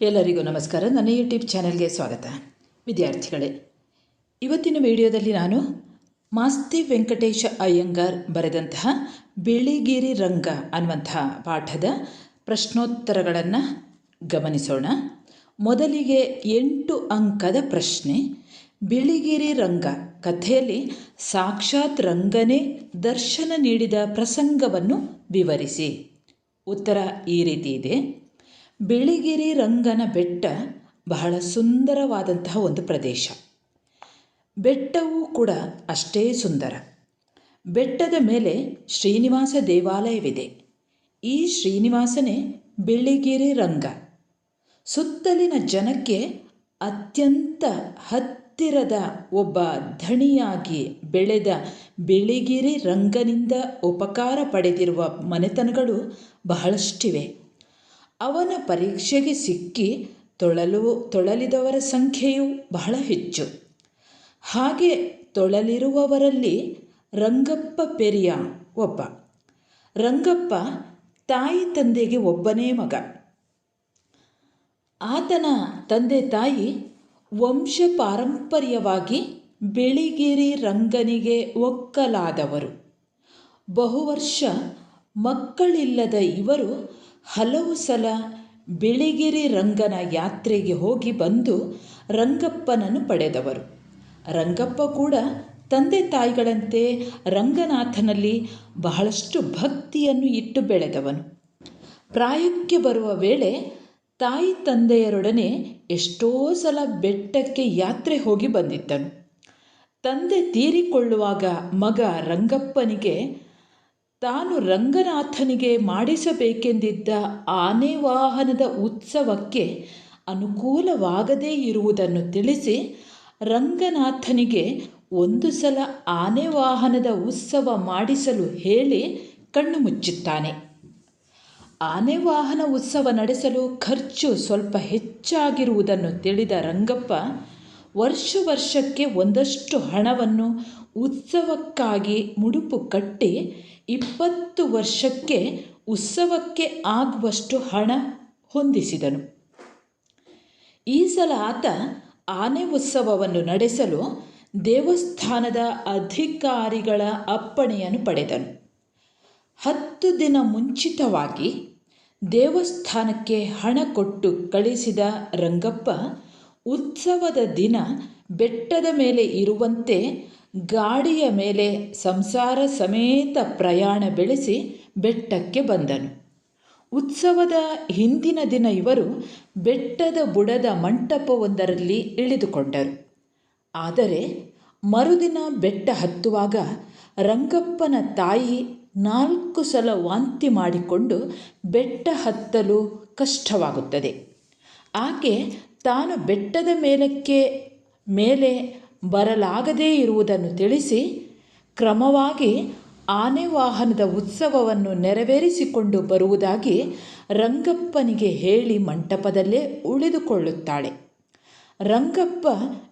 ಎಲ್ಲರಿಗೂ ನಮಸ್ಕಾರ. ನನ್ನ ಯೂಟ್ಯೂಬ್ ಚಾನೆಲ್ಗೆ ಸ್ವಾಗತ. ವಿದ್ಯಾರ್ಥಿಗಳೇ, ಇವತ್ತಿನ ವಿಡಿಯೋದಲ್ಲಿ ನಾನು ಮಾಸ್ತಿ ವೆಂಕಟೇಶ ಅಯ್ಯಂಗಾರ್ ಬರೆದಂತಹ ಬಿಳಿಗಿರಿ ರಂಗ ಅನ್ನುವಂತಹ ಪಾಠದ ಪ್ರಶ್ನೋತ್ತರಗಳನ್ನು ಗಮನಿಸೋಣ. ಮೊದಲಿಗೆ ಎಂಟು ಅಂಕದ ಪ್ರಶ್ನೆ. ಬಿಳಿಗಿರಿ ರಂಗ ಕಥೆಯಲ್ಲಿ ಸಾಕ್ಷಾತ್ ರಂಗನೇ ದರ್ಶನ ನೀಡಿದ ಪ್ರಸಂಗವನ್ನು ವಿವರಿಸಿ. ಉತ್ತರ ಈ ರೀತಿ ಇದೆ. ಬಿಳಿಗಿರಿ ರಂಗನ ಬೆಟ್ಟ ಬಹಳ ಸುಂದರವಾದಂತಹ ಒಂದು ಪ್ರದೇಶ. ಬೆಟ್ಟವೂ ಕೂಡ ಅಷ್ಟೇ ಸುಂದರ. ಬೆಟ್ಟದ ಮೇಲೆ ಶ್ರೀನಿವಾಸ ದೇವಾಲಯವಿದೆ. ಈ ಶ್ರೀನಿವಾಸನೇ ಬಿಳಿಗಿರಿ ರಂಗ. ಸುತ್ತಲಿನ ಜನಕ್ಕೆ ಅತ್ಯಂತ ಹತ್ತಿರದ ಒಬ್ಬ ಧಣಿಯಾಗಿ ಬೆಳೆದ ಬಿಳಿಗಿರಿ ರಂಗನಿಂದ ಉಪಕಾರ ಪಡೆದಿರುವ ಮನೆತನಗಳು ಬಹಳಷ್ಟಿವೆ. ಅವನ ಪರೀಕ್ಷೆಗೆ ಸಿಕ್ಕಿ ತೊಳಲು, ತೊಳಲಿದವರ ಸಂಖ್ಯೆಯು ಬಹಳ ಹೆಚ್ಚು. ಹಾಗೆ ತೊಳಲಿರುವವರಲ್ಲಿ ರಂಗಪ್ಪ ಪೆರಿಯ ಒಬ್ಬ. ರಂಗಪ್ಪ ತಾಯಿ ತಂದೆಗೆ ಒಬ್ಬನೇ ಮಗ. ಆತನ ತಂದೆ ತಾಯಿ ವಂಶ ಪಾರಂಪರ್ಯವಾಗಿ ಬಿಳಿಗಿರಿ ರಂಗನಿಗೆ ಒಕ್ಕಲಾದವರು. ಬಹುವರ್ಷ ಮಕ್ಕಳಿಲ್ಲದ ಇವರು ಹಲವು ಸಲ ಬಿಳಿಗಿರಿ ರಂಗನ ಯಾತ್ರೆಗೆ ಹೋಗಿ ಬಂದು ರಂಗಪ್ಪನನ್ನು ಪಡೆದವರು. ರಂಗಪ್ಪ ಕೂಡ ತಂದೆ ತಾಯಿಗಳಂತೆ ರಂಗನಾಥನಲ್ಲಿ ಬಹಳಷ್ಟು ಭಕ್ತಿಯನ್ನು ಇಟ್ಟು ಬೆಳೆದವನು. ಪ್ರಾಯಕ್ಕೆ ಬರುವ ವೇಳೆ ತಾಯಿ ತಂದೆಯರೊಡನೆ ಎಷ್ಟೋ ಸಲ ಬೆಟ್ಟಕ್ಕೆ ಯಾತ್ರೆ ಹೋಗಿ ಬಂದಿದ್ದನು. ತಂದೆ ತೀರಿಕೊಳ್ಳುವಾಗ ಮಗ ರಂಗಪ್ಪನಿಗೆ ತಾನು ರಂಗನಾಥನಿಗೆ ಮಾಡಿಸಬೇಕೆಂದಿದ್ದ ಆನೆ ವಾಹನದ ಉತ್ಸವಕ್ಕೆ ಅನುಕೂಲವಾಗದೇ ಇರುವುದನ್ನು ತಿಳಿಸಿ ರಂಗನಾಥನಿಗೆ ಒಂದು ಸಲ ಆನೆ ವಾಹನದ ಉತ್ಸವ ಮಾಡಿಸಲು ಹೇಳಿ ಕಣ್ಣು ಮುಚ್ಚುತ್ತಾನೆ. ಆನೆ ವಾಹನ ಉತ್ಸವ ನಡೆಸಲು ಖರ್ಚು ಸ್ವಲ್ಪ ಹೆಚ್ಚಾಗಿರುವುದನ್ನು ತಿಳಿದ ರಂಗಪ್ಪ ವರ್ಷ ವರ್ಷಕ್ಕೆ ಒಂದಷ್ಟು ಹಣವನ್ನು ಉತ್ಸವಕ್ಕಾಗಿ ಮುಡುಪು ಕಟ್ಟಿ ಇಪ್ಪತ್ತು ವರ್ಷಕ್ಕೆ ಉತ್ಸವಕ್ಕೆ ಆಗುವಷ್ಟು ಹಣ ಹೊಂದಿಸಿದನು. ಈ ಸಲ ಆತ ಆನೆ ಉತ್ಸವವನ್ನು ನಡೆಸಲು ದೇವಸ್ಥಾನದ ಅಧಿಕಾರಿಗಳ ಅಪ್ಪಣೆಯನ್ನು ಪಡೆದನು. ಹತ್ತು ದಿನ ಮುಂಚಿತವಾಗಿ ದೇವಸ್ಥಾನಕ್ಕೆ ಹಣ ಕೊಟ್ಟು ಕಳಿಸಿದ ರಂಗಪ್ಪ ಉತ್ಸವದ ದಿನ ಬೆಟ್ಟದ ಮೇಲೆ ಇರುವಂತೆ ಗಾಡಿಯ ಮೇಲೆ ಸಂಸಾರ ಸಮೇತ ಪ್ರಯಾಣ ಬೆಳೆಸಿ ಬೆಟ್ಟಕ್ಕೆ ಬಂದನು. ಉತ್ಸವದ ಹಿಂದಿನ ದಿನ ಇವರು ಬೆಟ್ಟದ ಬುಡದ ಮಂಟಪವೊಂದರಲ್ಲಿ ಇಳಿದುಕೊಂಡರು. ಆದರೆ ಮರುದಿನ ಬೆಟ್ಟ ಹತ್ತುವಾಗ ರಂಗಪ್ಪನ ತಾಯಿ ನಾಲ್ಕು ಸಲ ವಾಂತಿ ಮಾಡಿಕೊಂಡು ಬೆಟ್ಟ ಹತ್ತಲು ಕಷ್ಟವಾಗುತ್ತದೆ. ಆಕೆ ತಾನು ಬೆಟ್ಟದ ಮೇಲಕ್ಕೆ ಮೇಲೆ ಬರಲಾಗದೇ ಇರುವುದನ್ನು ತಿಳಿಸಿ ಕ್ರಮವಾಗಿ ಆನೆ ವಾಹನದ ಉತ್ಸವವನ್ನು ನೆರವೇರಿಸಿಕೊಂಡು ಬರುವುದಾಗಿ ರಂಗಪ್ಪನಿಗೆ ಹೇಳಿ ಮಂಟಪದಲ್ಲೇ ಉಳಿದುಕೊಳ್ಳುತ್ತಾಳೆ. ರಂಗಪ್ಪ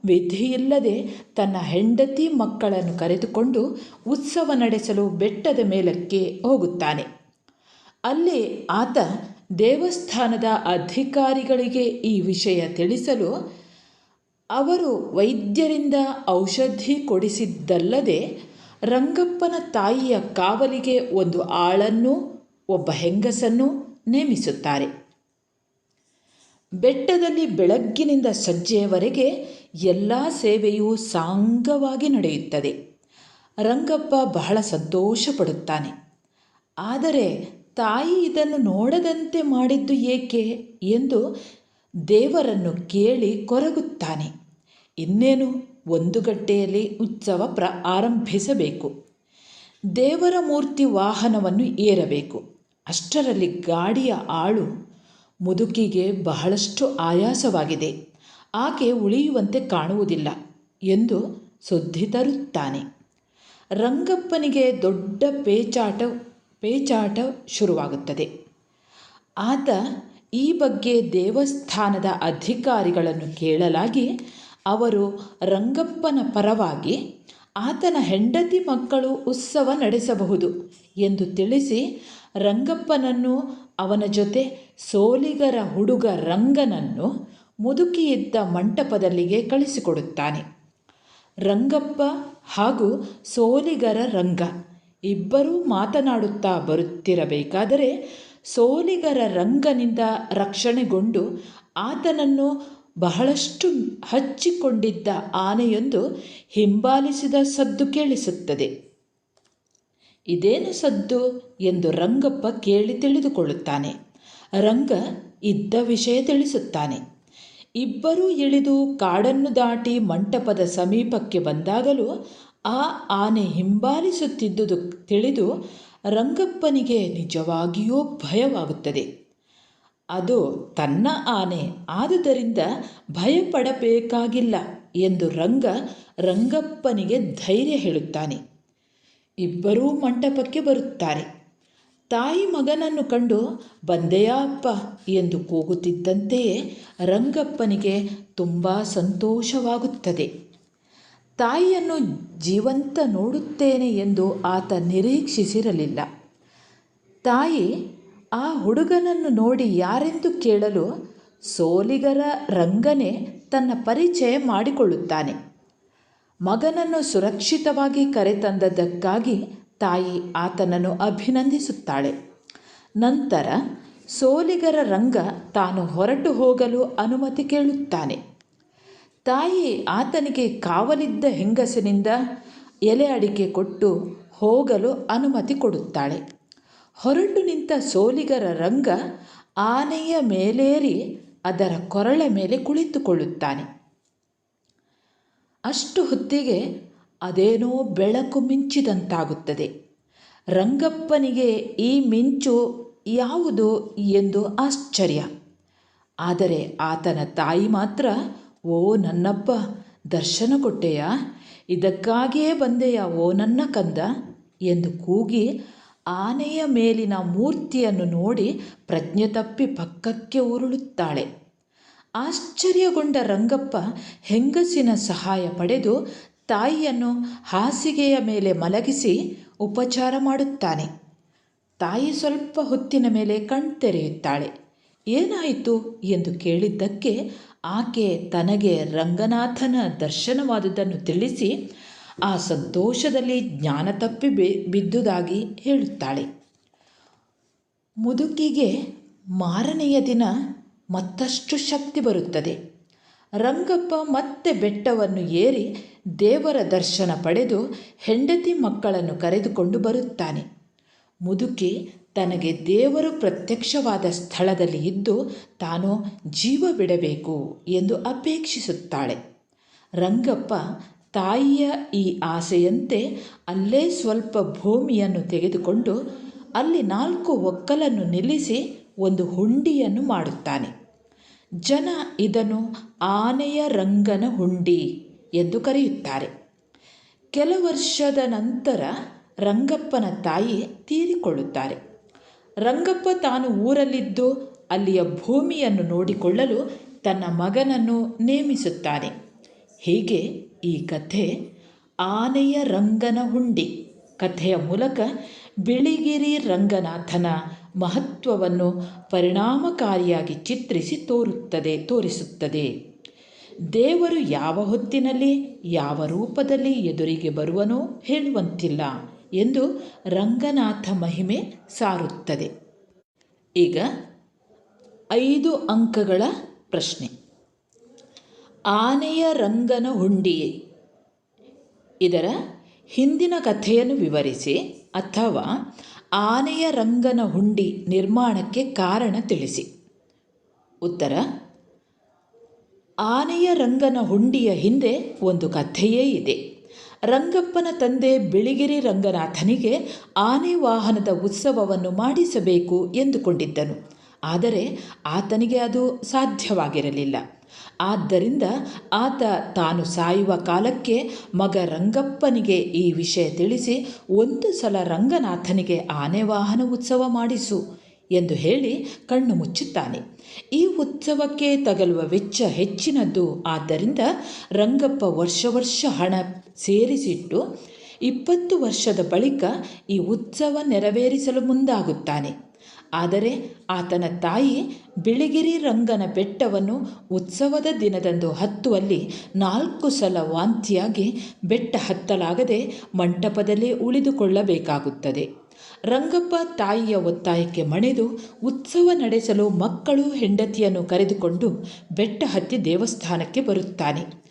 ವಿಧಿಯಿಲ್ಲದೆ ತನ್ನ ಹೆಂಡತಿ ಮಕ್ಕಳನ್ನು ಕರೆದುಕೊಂಡು ಉತ್ಸವ ನಡೆಸಲು ಬೆಟ್ಟದ ಮೇಲಕ್ಕೆ ಹೋಗುತ್ತಾನೆ. ಅಲ್ಲಿ ಆತ ದೇವಸ್ಥಾನದ ಅಧಿಕಾರಿಗಳಿಗೆ ಈ ವಿಷಯ ತಿಳಿಸಲು ಅವರು ವೈದ್ಯರಿಂದ ಔಷಧಿ ಕೊಡಿಸಿದ್ದಲ್ಲದೆ ರಂಗಪ್ಪನ ತಾಯಿಯ ಕಾವಲಿಗೆ ಒಂದು ಆಳನ್ನು, ಒಬ್ಬ ಹೆಂಗಸನ್ನು ನೇಮಿಸುತ್ತಾರೆ. ಬೆಟ್ಟದಲ್ಲಿ ಬೆಳಗ್ಗಿನಿಂದ ಸಜ್ಜೆಯವರೆಗೆ ಎಲ್ಲ ಸೇವೆಯೂ ಸಾಂಗವಾಗಿ ನಡೆಯುತ್ತದೆ. ರಂಗಪ್ಪ ಬಹಳ ಸಂತೋಷ ಪಡುತ್ತಾನೆ ಆದರೆ ತಾಯಿ ಇದನ್ನು ನೋಡದಂತೆ ಮಾಡಿದ್ದು ಏಕೆ ಎಂದು ದೇವರನ್ನು ಕೇಳಿ ಕೊರಗುತ್ತಾನೆ. ಇನ್ನೇನು? ಒಂದು ಗಂಟೆಯಲ್ಲಿ ಉತ್ಸವ ಪ್ರ ಆರಂಭಿಸಬೇಕು. ದೇವರ ಮೂರ್ತಿ ವಾಹನವನ್ನು ಏರಬೇಕು. ಅಷ್ಟರಲ್ಲಿ ಗಾಡಿಯ ಆಳು ಮುದುಕಿಗೆ ಬಹಳಷ್ಟು ಆಯಾಸವಾಗಿದೆ. ಆಕೆ ಉಳಿಯುವಂತೆ ಕಾಣುವುದಿಲ್ಲ ಎಂದು ಸುದ್ದಿ ತರುತ್ತಾನೆ. ರಂಗಪ್ಪನಿಗೆ ದೊಡ್ಡ ಪೇಚಾಟ ಪೇಚಾಟ ಶುರುವಾಗುತ್ತದೆ. ಆತ ಈ ಬಗ್ಗೆ ದೇವಸ್ಥಾನದ ಅಧಿಕಾರಿಗಳನ್ನು ಕೇಳಲಾಗಿ ಅವರು ರಂಗಪ್ಪನ ಪರವಾಗಿ ಆತನ ಹೆಂಡತಿ ಮಕ್ಕಳು ಉತ್ಸವ ನಡೆಸಬಹುದು ಎಂದು ತಿಳಿಸಿ ರಂಗಪ್ಪನನ್ನು ಅವನ ಜೊತೆ ಸೋಲಿಗರ ಹುಡುಗ ರಂಗನನ್ನು ಮುದುಕಿಯಿದ್ದ ಮಂಟಪದಲ್ಲಿಗೆ ಕಳಿಸಿಕೊಡುತ್ತಾನೆ. ರಂಗಪ್ಪ ಹಾಗೂ ಸೋಲಿಗರ ರಂಗ ಇಬ್ಬರೂ ಮಾತನಾಡುತ್ತಾ ಬರುತ್ತಿರಬೇಕಾದರೆ ಸೋಲಿಗರ ರಂಗನಿಂದ ರಕ್ಷಣೆಗೊಂಡು ಆತನನ್ನು ಬಹಳಷ್ಟು ಹಚ್ಚಿಕೊಂಡಿದ್ದ ಆನೆಯೊಂದು ಹಿಂಬಾಲಿಸಿದ ಸದ್ದು ಕೇಳಿಸುತ್ತದೆ. ಇದೇನು ಸದ್ದು ಎಂದು ರಂಗಪ್ಪ ಕೇಳಿ ತಿಳಿದುಕೊಳ್ಳುತ್ತಾನೆ. ರಂಗ ಇದ್ದ ವಿಷಯ ತಿಳಿಸುತ್ತಾನೆ. ಇಬ್ಬರೂ ಇಳಿದು ಕಾಡನ್ನು ದಾಟಿ ಮಂಟಪದ ಸಮೀಪಕ್ಕೆ ಬಂದಾಗಲೂ ಆ ಆನೆ ಹಿಂಬಾಲಿಸುತ್ತಿದ್ದುದು ತಿಳಿದು ರಂಗಪ್ಪನಿಗೆ ನಿಜವಾಗಿಯೂ ಭಯವಾಗುತ್ತದೆ. ಅದು ತನ್ನ ಆನೆ ಆದುದರಿಂದ ಭಯಪಡಬೇಕಾಗಿಲ್ಲ ಎಂದು ರಂಗ ರಂಗಪ್ಪನಿಗೆ ಧೈರ್ಯ ಹೇಳುತ್ತಾನೆ. ಇಬ್ಬರೂ ಮಂಟಪಕ್ಕೆ ಬರುತ್ತಾರೆ. ತಾಯಿ ಮಗನನ್ನು ಕಂಡು, ಬಂದೆಯಾ ಅಪ್ಪ ಎಂದು ಕೂಗುತ್ತಿದ್ದಂತೆಯೇ ರಂಗಪ್ಪನಿಗೆ ತುಂಬ ಸಂತೋಷವಾಗುತ್ತದೆ. ತಾಯಿಯನ್ನು ಜೀವಂತ ನೋಡುತ್ತೇನೆ ಎಂದು ಆತ ನಿರೀಕ್ಷಿಸಿರಲಿಲ್ಲ. ತಾಯಿ, ಆ ಹುಡುಗನನ್ನು ನೋಡಿ ಯಾರೆಂದು ಕೇಳಲು ಸೋಲಿಗರ ರಂಗನೇ ತನ್ನ ಪರಿಚಯ ಮಾಡಿಕೊಳ್ಳುತ್ತಾನೆ. ಮಗನನ್ನು ಸುರಕ್ಷಿತವಾಗಿ ಕರೆತಂದದ್ದಕ್ಕಾಗಿ ತಾಯಿ ಆತನನ್ನು ಅಭಿನಂದಿಸುತ್ತಾಳೆ. ನಂತರ ಸೋಲಿಗರ ರಂಗ ತಾನು ಹೊರಟು ಹೋಗಲು ಅನುಮತಿ ಕೇಳುತ್ತಾನೆ. ತಾಯಿ ಆತನಿಗೆ ಕಾವಲಿದ್ದ ಹೆಂಗಸಿನಿಂದ ಎಲೆ ಅಡಿಕೆ ಕೊಟ್ಟು ಹೋಗಲು ಅನುಮತಿ ಕೊಡುತ್ತಾಳೆ. ಹೊರಟು ನಿಂತ ಸೋಲಿಗರ ರಂಗ ಆನೆಯ ಮೇಲೇರಿ ಅದರ ಕೊರಳ ಮೇಲೆ ಕುಳಿತುಕೊಳ್ಳುತ್ತಾನೆ. ಅಷ್ಟು ಹೊತ್ತಿಗೆ ಅದೇನೋ ಬೆಳಕು ಮಿಂಚಿದಂತಾಗುತ್ತದೆ. ರಂಗಪ್ಪನಿಗೆ ಈ ಮಿಂಚು ಯಾವುದು ಎಂದು ಆಶ್ಚರ್ಯ. ಆದರೆ ಆತನ ತಾಯಿ ಮಾತ್ರ ಓ ನನ್ನಪ್ಪ, ದರ್ಶನ ಕೊಟ್ಟೆಯಾ? ಇದಕ್ಕಾಗಿಯೇ ಬಂದೆಯಾ ಓ ನನ್ನ ಕಂದ? ಎಂದು ಕೂಗಿ ಆನೆಯ ಮೇಲಿನ ಮೂರ್ತಿಯನ್ನು ನೋಡಿ ಪ್ರಜ್ಞೆ ತಪ್ಪಿ ಪಕ್ಕಕ್ಕೆ ಉರುಳುತ್ತಾಳೆ. ಆಶ್ಚರ್ಯಗೊಂಡ ರಂಗಪ್ಪ ಹೆಂಗಸಿನ ಸಹಾಯ ಪಡೆದು ತಾಯಿಯನ್ನು ಹಾಸಿಗೆಯ ಮೇಲೆ ಮಲಗಿಸಿ ಉಪಚಾರ ಮಾಡುತ್ತಾನೆ. ತಾಯಿ ಸ್ವಲ್ಪ ಹೊತ್ತಿನ ಮೇಲೆ ಕಣ್ತೆರೆಯುತ್ತಾಳೆ. ಏನಾಯಿತು? ಎಂದು ಕೇಳಿದ್ದಕ್ಕೆ ಆಕೆ ತನಗೆ ರಂಗನಾಥನ ದರ್ಶನವಾದುದನ್ನು ತಿಳಿಸಿ ಆ ಸಂತೋಷದಲ್ಲಿ ಜ್ಞಾನ ತಪ್ಪಿ ಬಿದ್ದುದಾಗಿ ಹೇಳುತ್ತಾಳೆ. ಮುದುಕಿಗೆ ಮಾರನೆಯ ದಿನ ಮತ್ತಷ್ಟು ಶಕ್ತಿ ಬರುತ್ತದೆ. ರಂಗಪ್ಪ ಮತ್ತೆ ಬೆಟ್ಟವನ್ನು ಏರಿ ದೇವರ ದರ್ಶನ ಪಡೆದು ಹೆಂಡತಿ ಮಕ್ಕಳನ್ನು ಕರೆದುಕೊಂಡು ಬರುತ್ತಾನೆ. ಮುದುಕಿ ತನಗೆ ದೇವರು ಪ್ರತ್ಯಕ್ಷವಾದ ಸ್ಥಳದಲ್ಲಿ ಇದ್ದು ತಾನು ಜೀವ ಬಿಡಬೇಕು ಎಂದು ಅಪೇಕ್ಷಿಸುತ್ತಾಳೆ. ರಂಗಪ್ಪ ತಾಯಿಯ ಈ ಆಸೆಯಂತೆ ಅಲ್ಲೇ ಸ್ವಲ್ಪ ಭೂಮಿಯನ್ನು ತೆಗೆದುಕೊಂಡು ಅಲ್ಲಿ ನಾಲ್ಕು ಒಕ್ಕಲನ್ನು ನಿಲ್ಲಿಸಿ ಒಂದು ಹುಂಡಿಯನ್ನು ಮಾಡುತ್ತಾನೆ. ಜನ ಇದನ್ನು ಆನೆಯ ರಂಗನ ಹುಂಡಿ ಎಂದು ಕರೆಯುತ್ತಾರೆ. ಕೆಲ ವರ್ಷದ ನಂತರ ರಂಗಪ್ಪನ ತಾಯಿ ತೀರಿಕೊಳ್ಳುತ್ತಾರೆ. ರಂಗಪ್ಪ ತಾನು ಊರಲ್ಲಿದ್ದು ಅಲ್ಲಿಯ ಭೂಮಿಯನ್ನು ನೋಡಿಕೊಳ್ಳಲು ತನ್ನ ಮಗನನ್ನು ನೇಮಿಸುತ್ತಾನೆ. ಹೀಗೆ ಈ ಕಥೆ ಆನೆಯ ರಂಗನ ಹುಂಡಿ. ಕಥೆಯ ಮೂಲಕ ಬಿಳಿಗಿರಿ ರಂಗನಾಥನ ಮಹತ್ವವನ್ನು ಪರಿಣಾಮಕಾರಿಯಾಗಿ ಚಿತ್ರಿಸಿ ತೋರುತ್ತದೆ, ತೋರಿಸುತ್ತದೆ. ದೇವರು ಯಾವ ಹೊತ್ತಿನಲ್ಲಿ ಯಾವ ರೂಪದಲ್ಲಿ ಎದುರಿಗೆ ಬರುವನೋ ಹೇಳುವಂತಿಲ್ಲ. ಎಂದು ರಂಗನಾಥ ಮಹಿಮೆ ಸಾರುತ್ತದೆ. ಈಗ ಐದು ಅಂಕಗಳ ಪ್ರಶ್ನೆ. ಆನೆಯ ರಂಗನ ಹುಂಡಿಯೇ? ಇದರ ಹಿಂದಿನ ಕಥೆಯನ್ನು ವಿವರಿಸಿ ಅಥವಾ ಆನೆಯ ರಂಗನ ಹುಂಡಿ ನಿರ್ಮಾಣಕ್ಕೆ ಕಾರಣ ತಿಳಿಸಿ. ಉತ್ತರ, ಆನೆಯ ರಂಗನ ಹುಂಡಿಯ ಹಿಂದೆ ಒಂದು ಕಥೆಯೇ ಇದೆ. ರಂಗಪ್ಪನ ತಂದೆ ಬಿಳಿಗಿರಿ ರಂಗನಾಥನಿಗೆ ಆನೆ ವಾಹನದ ಉತ್ಸವವನ್ನು ಮಾಡಿಸಬೇಕು ಎಂದುಕೊಂಡಿದ್ದನು. ಆದರೆ ಆತನಿಗೆ ಅದು ಸಾಧ್ಯವಾಗಿರಲಿಲ್ಲ. ಆದ್ದರಿಂದ ಆತ ತಾನು ಸಾಯುವ ಕಾಲಕ್ಕೆ ಮಗ ರಂಗಪ್ಪನಿಗೆ ಈ ವಿಷಯ ತಿಳಿಸಿ, ಒಂದು ಸಲ ರಂಗನಾಥನಿಗೆ ಆನೆ ವಾಹನ ಉತ್ಸವ ಮಾಡಿಸು. ಎಂದು ಹೇಳಿ ಕಣ್ಣು ಮುಚ್ಚುತ್ತಾನೆ. ಈ ಉತ್ಸವಕ್ಕೆ ತಗಲುವ ವೆಚ್ಚ ಹೆಚ್ಚಿನದ್ದು. ಆದ್ದರಿಂದ ರಂಗಪ್ಪ ವರ್ಷ ವರ್ಷ ಹಣ ಸೇರಿಸಿಟ್ಟು ಇಪ್ಪತ್ತು ವರ್ಷದ ಬಳಿಕ ಈ ಉತ್ಸವ ನೆರವೇರಿಸಲು ಮುಂದಾಗುತ್ತಾನೆ. ಆದರೆ ಆತನ ತಾಯಿ ಬಿಳಿಗಿರಿ ರಂಗನ ಬೆಟ್ಟವನ್ನು ಉತ್ಸವದ ದಿನದಂದು ಹತ್ತುವಲ್ಲಿ ನಾಲ್ಕು ಸಲ ವಾಂತಿಯಾಗಿ ಬೆಟ್ಟ ಹತ್ತಲಾಗದೆ ಮಂಟಪದಲ್ಲೇ ಉಳಿದುಕೊಳ್ಳಬೇಕಾಗುತ್ತದೆ. ರಂಗಪ್ಪ ತಾಯಿಯ ಒತ್ತಾಯಕ್ಕೆ ಮಣಿದು ಉತ್ಸವ ನಡೆಸಲು ಮಕ್ಕಳು ಹೆಂಡತಿಯನ್ನು ಕರೆದುಕೊಂಡು ಬೆಟ್ಟ ಹತ್ತಿ ದೇವಸ್ಥಾನಕ್ಕೆ ಬರುತ್ತಾನೆ.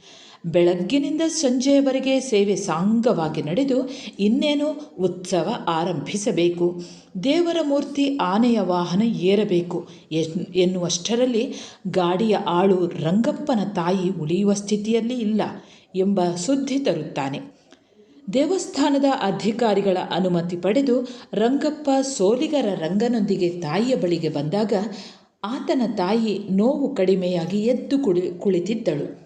ಬೆಳಗ್ಗಿನಿಂದ ಸಂಜೆಯವರೆಗೆ ಸೇವೆ ಸಾಂಗವಾಗಿ ನಡೆದು ಇನ್ನೇನು ಉತ್ಸವ ಆರಂಭಿಸಬೇಕು. ದೇವರ ಮೂರ್ತಿ ಆನೆಯ ವಾಹನ ಏರಬೇಕು ಎನ್, ಎನ್ನುವಷ್ಟರಲ್ಲಿ ಗಾಡಿಯ ಆಳು ರಂಗಪ್ಪನ ತಾಯಿ ಉಳಿಯುವ ಸ್ಥಿತಿಯಲ್ಲಿ ಇಲ್ಲ ಎಂಬ ಸುದ್ದಿ ತರುತ್ತಾನೆ. ದೇವಸ್ಥಾನದ ಅಧಿಕಾರಿಗಳ ಅನುಮತಿ ಪಡೆದು ರಂಗಪ್ಪ ಸೋಲಿಗರ ರಂಗನೊಂದಿಗೆ ತಾಯಿಯ ಬಳಿಗೆ ಬಂದಾಗ ಆತನ ತಾಯಿ ನೋವು ಕಡಿಮೆಯಾಗಿ ಎದ್ದು ಕುಳಿ ಕುಳಿತಿದ್ದಳು.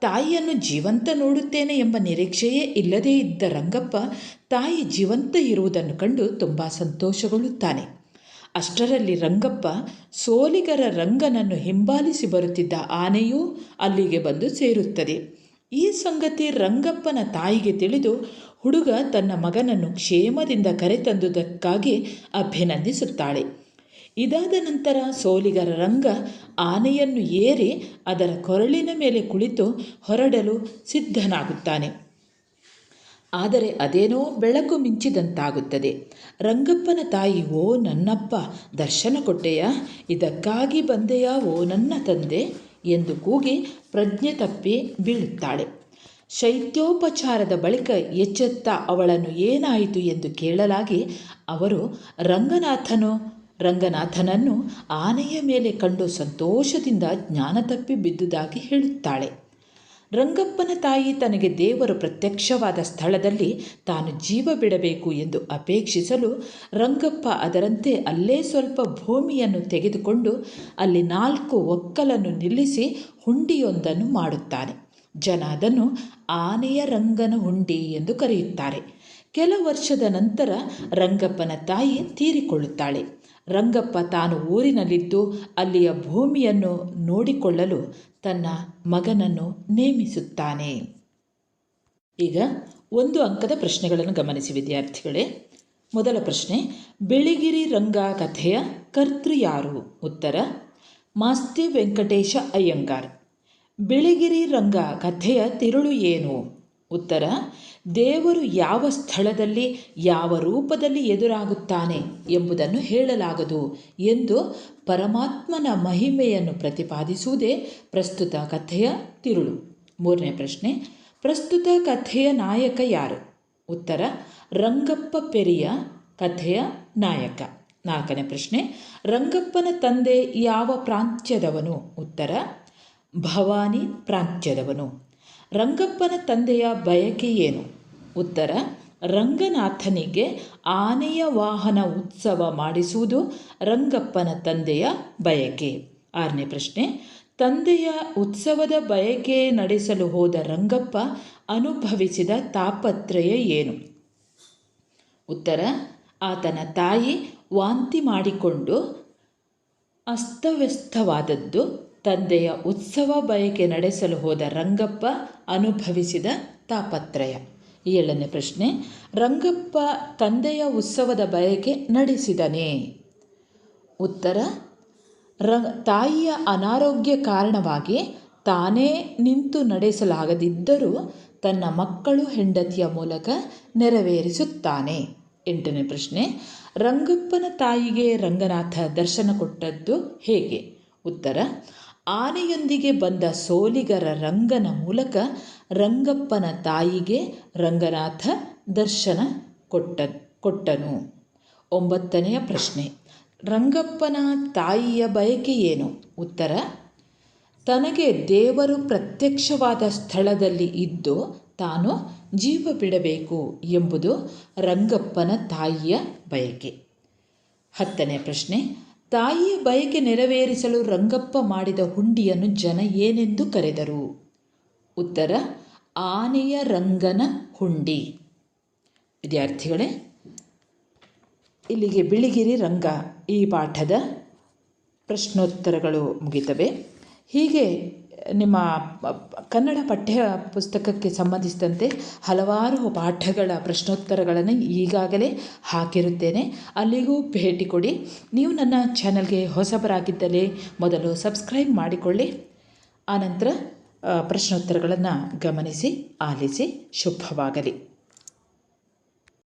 ತಾಯಿಯನ್ನು ಜೀವಂತ ನೋಡುತ್ತೇನೆ ಎಂಬ ನಿರೀಕ್ಷೆಯೇ ಇಲ್ಲದೇ ಇದ್ದ ರಂಗಪ್ಪ ತಾಯಿ ಜೀವಂತ ಇರುವುದನ್ನು ಕಂಡು ತುಂಬ ಸಂತೋಷಗೊಳ್ಳುತ್ತಾನೆ. ಅಷ್ಟರಲ್ಲಿ ರಂಗಪ್ಪ ಸೋಲಿಗರ ರಂಗನನ್ನು ಹಿಂಬಾಲಿಸಿ ಬರುತ್ತಿದ್ದ ಆನೆಯೂ ಅಲ್ಲಿಗೆ ಬಂದು ಸೇರುತ್ತದೆ. ಈ ಸಂಗತಿ ರಂಗಪ್ಪನ ತಾಯಿಗೆ ತಿಳಿದು ಹುಡುಗ ತನ್ನ ಮಗನನ್ನು ಕ್ಷೇಮದಿಂದ ಕರೆತಂದುದಕ್ಕಾಗಿ ಅಭಿನಂದಿಸುತ್ತಾಳೆ. ಇದಾದ ನಂತರ ಸೋಲಿಗರ ರಂಗ ಆನೆಯನ್ನು ಏರಿ ಅದರ ಕೊರಳಿನ ಮೇಲೆ ಕುಳಿತು ಹೊರಡಲು ಸಿದ್ಧನಾಗುತ್ತಾನೆ. ಆದರೆ ಅದೇನೋ ಬೆಳಕು ಮಿಂಚಿದಂತಾಗುತ್ತದೆ. ರಂಗಪ್ಪನ ತಾಯಿ, ಓ ನನ್ನಪ್ಪ, ದರ್ಶನ ಕೊಟ್ಟೆಯಾ? ಇದಕ್ಕಾಗಿ ಬಂದೆಯಾ, ಓ ನನ್ನ ತಂದೆ? ಎಂದು ಕೂಗಿ ಪ್ರಜ್ಞೆ ತಪ್ಪಿ ಬೀಳುತ್ತಾಳೆ. ಶೈತ್ಯೋಪಚಾರದ ಬಳಿಕ ಎಚ್ಚೆತ್ತ ಅವಳನ್ನು ಏನಾಯಿತು ಎಂದು ಕೇಳಲಾಗಿ ಅವರು, ರಂಗನಾಥನು, ರಂಗನಾಥನನ್ನು ಆನೆಯ ಮೇಲೆ ಕಂಡು ಸಂತೋಷದಿಂದ ಜ್ಞಾನ ತಪ್ಪಿ ಬಿದ್ದುದಾಗಿ ಹೇಳುತ್ತಾಳೆ. ರಂಗಪ್ಪನ ತಾಯಿ ತನಗೆ ದೇವರು ಪ್ರತ್ಯಕ್ಷವಾದ ಸ್ಥಳದಲ್ಲಿ ತಾನು ಜೀವ ಬಿಡಬೇಕು ಎಂದು ಅಪೇಕ್ಷಿಸಲು ರಂಗಪ್ಪ ಅದರಂತೆ ಅಲ್ಲೇ ಸ್ವಲ್ಪ ಭೂಮಿಯನ್ನು ತೆಗೆದುಕೊಂಡು ಅಲ್ಲಿ ನಾಲ್ಕು ಒಕ್ಕಲನ್ನು ನಿಲ್ಲಿಸಿ ಹುಂಡಿಯೊಂದನ್ನು ಮಾಡುತ್ತಾನೆ. ಜನ ಅದನ್ನು ಆನೆಯ ರಂಗನ ಹುಂಡಿ ಎಂದು ಕರೆಯುತ್ತಾರೆ. ಕೆಲ ವರ್ಷದ ನಂತರ ರಂಗಪ್ಪನ ತಾಯಿ ತೀರಿಕೊಳ್ಳುತ್ತಾಳೆ. ರಂಗಪ್ಪ ತಾನು ಊರಿನಲ್ಲಿದ್ದು ಅಲ್ಲಿಯ ಭೂಮಿಯನ್ನು ನೋಡಿಕೊಳ್ಳಲು ತನ್ನ ಮಗನನ್ನು ನೇಮಿಸುತ್ತಾನೆ. ಈಗ ಒಂದು ಅಂಕದ ಪ್ರಶ್ನೆಗಳನ್ನು ಗಮನಿಸಿ ವಿದ್ಯಾರ್ಥಿಗಳೇ. ಮೊದಲ ಪ್ರಶ್ನೆ, ಬಿಳಿಗಿರಿ ರಂಗ ಕಥೆಯ ಕರ್ತೃ ಯಾರು? ಉತ್ತರ, ಮಾಸ್ತಿ ವೆಂಕಟೇಶ ಅಯ್ಯಂಗಾರ್. ಬಿಳಿಗಿರಿ ರಂಗ ಕಥೆಯ ತಿರುಳು ಏನು? ಉತ್ತರ, ದೇವರು ಯಾವ ಸ್ಥಳದಲ್ಲಿ, ಯಾವ ರೂಪದಲ್ಲಿ ಎದುರಾಗುತ್ತಾನೆ ಎಂಬುದನ್ನು ಹೇಳಲಾಗದು ಎಂದು ಪರಮಾತ್ಮನ ಮಹಿಮೆಯನ್ನು ಪ್ರತಿಪಾದಿಸುವುದೇ ಪ್ರಸ್ತುತ ಕಥೆಯ ತಿರುಳು. ಮೂರನೇ ಪ್ರಶ್ನೆ, ಪ್ರಸ್ತುತ ಕಥೆಯ ನಾಯಕ ಯಾರು? ಉತ್ತರ, ರಂಗಪ್ಪ ಪೆರಿಯ ಕಥೆಯ ನಾಯಕ. ನಾಲ್ಕನೇ ಪ್ರಶ್ನೆ, ರಂಗಪ್ಪನ ತಂದೆ ಯಾವ ಪ್ರಾಂತ್ಯದವನು? ಉತ್ತರ, ಭವಾನಿ ಪ್ರಾಂತ್ಯದವನು. ರಂಗಪ್ಪನ ತಂದೆಯ ಬಯಕೆ ಏನು? ಉತ್ತರ, ರಂಗನಾಥನಿಗೆ ಆನೆಯ ವಾಹನ ಉತ್ಸವ ಮಾಡಿಸುವುದು ರಂಗಪ್ಪನ ತಂದೆಯ ಬಯಕೆ. ಆರನೇ ಪ್ರಶ್ನೆ, ತಂದೆಯ ಉತ್ಸವದ ಬಯಕೆ ನಡೆಸಲು ಹೋದ ರಂಗಪ್ಪ ಅನುಭವಿಸಿದ ತಾಪತ್ರಯ ಏನು? ಉತ್ತರ, ಆತನ ತಾಯಿ ವಾಂತಿ ಮಾಡಿಕೊಂಡು ಅಸ್ತವ್ಯಸ್ತವಾದದ್ದು ತಂದೆಯ ಉತ್ಸವ ಬಯಕೆ ನಡೆಸಲು ಹೋದ ರಂಗಪ್ಪ ಅನುಭವಿಸಿದ ತಾಪತ್ರಯ. ಏಳನೇ ಪ್ರಶ್ನೆ, ರಂಗಪ್ಪ ತಂದೆಯ ಉತ್ಸವದ ಬಯಕೆ ನಡೆಸಿದನೇ? ಉತ್ತರ, ರ, ತಾಯಿಯ ಅನಾರೋಗ್ಯ ಕಾರಣವಾಗಿ ತಾನೇ ನಿಂತು ನಡೆಸಲಾಗದಿದ್ದರೂ ತನ್ನ ಮಕ್ಕಳು ಹೆಂಡತಿಯ ಮೂಲಕ ನೆರವೇರಿಸುತ್ತಾನೆ. ಎಂಟನೇ ಪ್ರಶ್ನೆ, ರಂಗಪ್ಪನ ತಾಯಿಗೆ ರಂಗನಾಥ ದರ್ಶನ ಕೊಟ್ಟದ್ದು ಹೇಗೆ? ಉತ್ತರ ಆನೆಯೊಂದಿಗೆ ಬಂದ ಸೋಲಿಗರ ರಂಗನ ಮೂಲಕ ರಂಗಪ್ಪನ ತಾಯಿಗೆ ರಂಗನಾಥ ದರ್ಶನ ಕೊಟ್ಟ, ಕೊಟ್ಟನು. ಒಂಬತ್ತನೆಯ ಪ್ರಶ್ನೆ, ರಂಗಪ್ಪನ ತಾಯಿಯ ಬಯಕೆ ಏನು? ಉತ್ತರ, ತನಗೆ ದೇವರು ಪ್ರತ್ಯಕ್ಷವಾದ ಸ್ಥಳದಲ್ಲಿ ಇದ್ದು ತಾನು ಜೀವ ಬಿಡಬೇಕು ಎಂಬುದು ರಂಗಪ್ಪನ ತಾಯಿಯ ಬಯಕೆ. ಹತ್ತನೇ ಪ್ರಶ್ನೆ ತಾಯಿಯ ಬಯಕೆ ನೆರವೇರಿಸಲು ರಂಗಪ್ಪ ಮಾಡಿದ ಹುಂಡಿಯನ್ನು ಜನ ಏನೆಂದು ಕರೆದರು? ಉತ್ತರ, ಆನೆಯ ರಂಗನ ಹುಂಡಿ. ವಿದ್ಯಾರ್ಥಿಗಳೇ, ಇಲ್ಲಿಗೆ ಬಿಳಿಗಿರಿ ರಂಗ. ಈ ಪಾಠದ ಪ್ರಶ್ನೋತ್ತರಗಳು ಮುಗಿತವೆ. ಹೀಗೆ ನಿಮ್ಮ ಕನ್ನಡ ಪಠ್ಯ ಪುಸ್ತಕಕ್ಕೆ ಸಂಬಂಧಿಸಿದಂತೆ ಹಲವಾರು ಪಾಠಗಳ ಪ್ರಶ್ನೋತ್ತರಗಳನ್ನು ಈಗಾಗಲೇ ಹಾಕಿರುತ್ತೇನೆ. ಅಲ್ಲಿಗೂ ಭೇಟಿ ಕೊಡಿ. ನೀವು ನನ್ನ ಚಾನಲ್ಗೆ ಹೊಸಬರಾಗಿದ್ದಲ್ಲಿ ಮೊದಲು ಸಬ್ಸ್ಕ್ರೈಬ್ ಮಾಡಿಕೊಳ್ಳಿ. ಆನಂತರ ಪ್ರಶ್ನೋತ್ತರಗಳನ್ನು ಗಮನಿಸಿ, ಆಲಿಸಿ, ಶುಭವಾಗಲಿ.